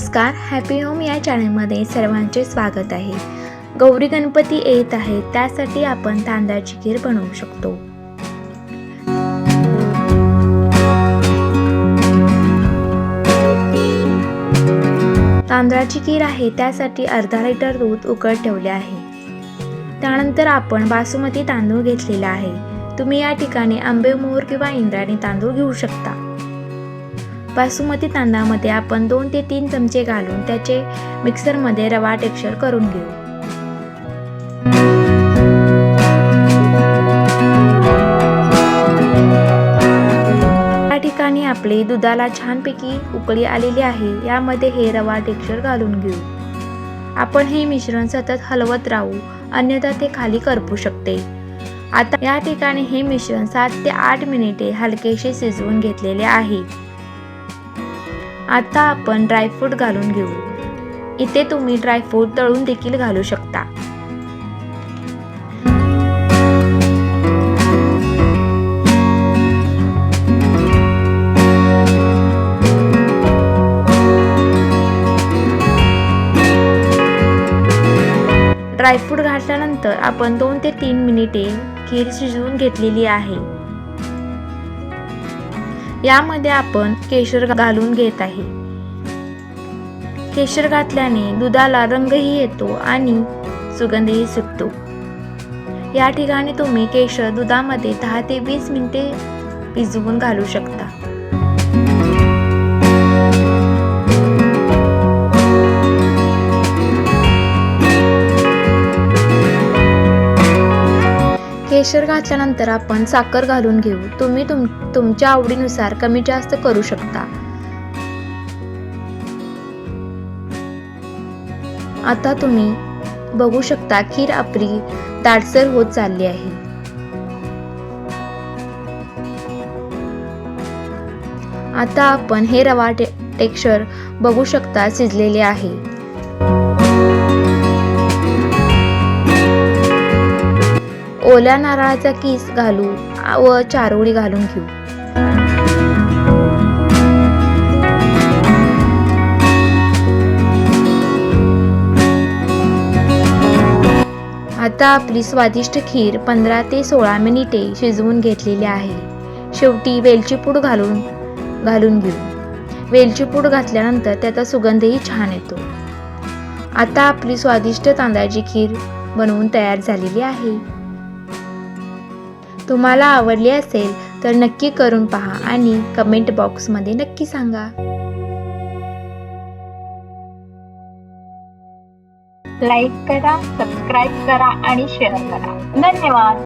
नमस्कार happy home या चॅनलमध्ये सर्वांचे स्वागत आहे. गौरी गणपती येत आहे त्यासाठी आपण तांदळाची खीर बनवू शकतो. तांदळाची खीर आहे त्यासाठी अर्धा लिटर दूध उकळत ठेवले आहे. त्यानंतर आपण बासुमती तांदूळ घेतलेला आहे. तुम्ही या ठिकाणी आंबेमोहर किंवा इंद्रायणी तांदूळ घेऊ शकता. बासुमती तांदळामध्ये आपण दोन ते तीन चमचे घालून त्याचे मिक्सरमध्ये रवा टेक्स्चर करून घेऊ. या ठिकाणी आपले दुधाला छानपैकी उकळी आलेली आहे यामध्ये हे रवा टेक्स्चर घालून घेऊ. आपण हे मिश्रण सतत हलवत राहू अन्यथा ते खाली करपू शकते. आता या ठिकाणी हे मिश्रण सात ते आठ मिनिटे हलकेसे शिजवून घेतलेले आहे. आता आपण ड्रायफ्रूट घालून घेऊ. इथे तुम्ही ड्रायफ्रूट तळून देखील घालू शकता. ड्रायफ्रूट घातल्यानंतर आपण दोन ते तीन मिनिटे खीर शिजवून घेतलेली आहे. यामध्ये आपण केशर घालून घेत आहे. केशर घातल्याने दुधाला रंगही येतो आणि सुगंधही सुटतो. या ठिकाणी तुम्ही केशर दुधामध्ये दहा ते वीस मिनिटे भिजवून घालू शकता. केशर घातल्यानंतर आपण साखर घालून घेऊ. तुम्ही तुम तुमच्या आवडीनुसार कमी जास्त करू शकता. आता तुम्ही बघू शकता खीर आपली दाटसर होत चालली आहे. आता आपण हे रवा टेक्स्चर बघू शकता शिजलेले आहे. ओल्या नारळाचा किस घालू व चारोळी घालून घेऊ. आता आपली स्वादिष्ट खीर पंधरा ते सोळा मिनिटे शिजवून घेतलेली आहे. शेवटी वेलची पूड घालून घालून घेऊ. वेलची पूड घातल्यानंतर त्याचा सुगंधही छान येतो. आता आपली स्वादिष्ट तांदळाची खीर बनवून तयार झालेली आहे. तुम्हाला आवडली असेल तर नक्की करून पहा आणि कमेंट बॉक्समध्ये नक्की सांगा. लाईक करा सबस्क्राईब करा आणि शेअर करा. धन्यवाद.